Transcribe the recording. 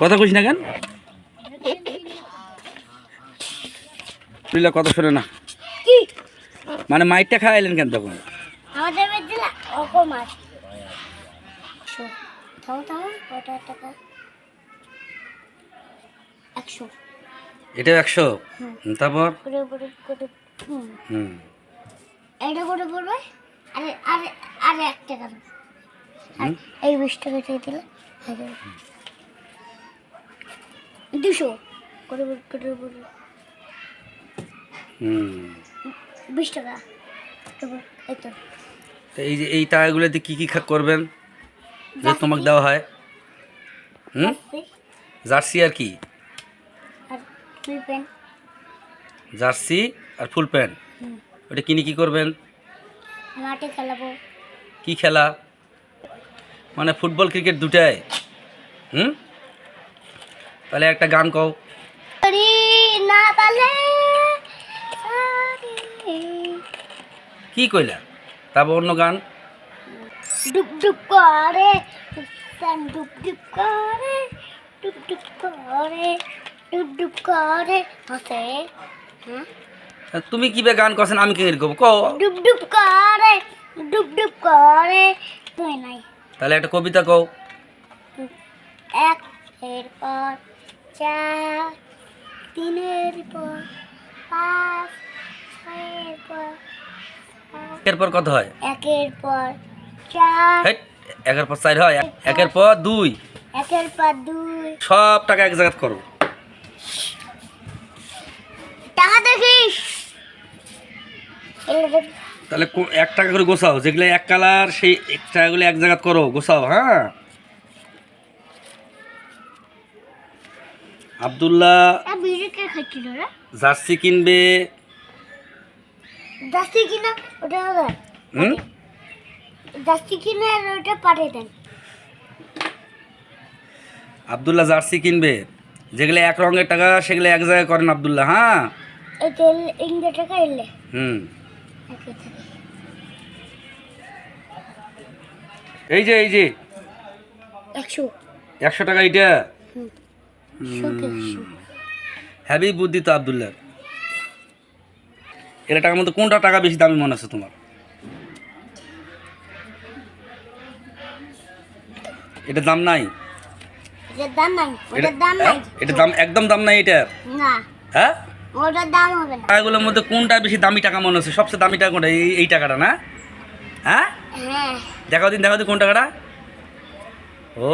কথা কইস না কেন? তুইলা কথা শোনে না। কি? মানে মাইটটা খাওয়াইলেন কেন তখন? এটাও একশো? তারপর? হুম। হুম। এইটা করে পড়বে? আরে আরে আরে এক টাকা। এই বিশ টাকা দিয়ে দিলে? হয়ে যাবে দুশো। করে হুম। বিশ টাকা। তারপর এই তো। তো এই যে এই টাকাগুলোতে কি কি করবেন? যে তোমাকে দেওয়া হয়। হুম? জার্সি। আর কি? জার্সি আর ফুল প্যান্ট ওটা কিনে কি করবেন? মাঠে খেলাবো। কি খেলা? মানে ফুটবল ক্রিকেট দুটাই। হুম? তাহলে একটা গান কও। কি কইলা? তারপর অন্য গান। ডুব ডুব করে ডুব ডুব করে ডুব ডুব করে ডুব ডুব করে হাসে হ্যাঁ? তুমি কি বে গান করছেন আমি কি করব? কও। ডুব ডুব করে ডুব ডুব করে তুই নাই? তাহলে একটা কবিতা কও। এক এর পর চার তিনের পর পাঁচ ছয়ের পর এরপর কত হয়? একের পর চার একের পর চার হয় একের পর দুই। একের পর দুই। সব টাকা এক জায়গায় করো। টাকা দেখিস। তাহলে এক টাকা করে গোছাও যেগুলো এক কালার সেই এক টাকাগুলো এক জায়গায় করো গোছাও হ্যাঁ? আবদুল্লাহ জার্সি কিনবে। কিনা ওটা হুম? জাস্তি কিনে ওটা পাঠিয়ে দেন। আবদুল্লাহ জার্সি কিনবে। যেগুলো এক রঙের টাকা সেগুলো এক জায়গায় করেন আবদুল্লাহ হ্যাঁ? টাকা এলে হুম। এই যে এই যে। একশো। একশো টাকা একশো হ্যাভি বুদ্ধি তো আবদুল্লাহ। এটা টাকার মধ্যে কোনটা টাকা বেশি দামি মনে আছে তোমার? এটার দাম নাই? এটা দাম নাই হ্যাঁ? একদম দাম নাই এটার? হ্যাঁ? টাকাগুলোর মধ্যে কোনটা বেশি দামি টাকা মনে হচ্ছে সবচেয়ে দামি টাকা কোনটা? এই এই টাকাটা না? হ্যাঁ? হ্যাঁ। দেখাও দিন দেখাও দিন কোন টাকাটা? ও।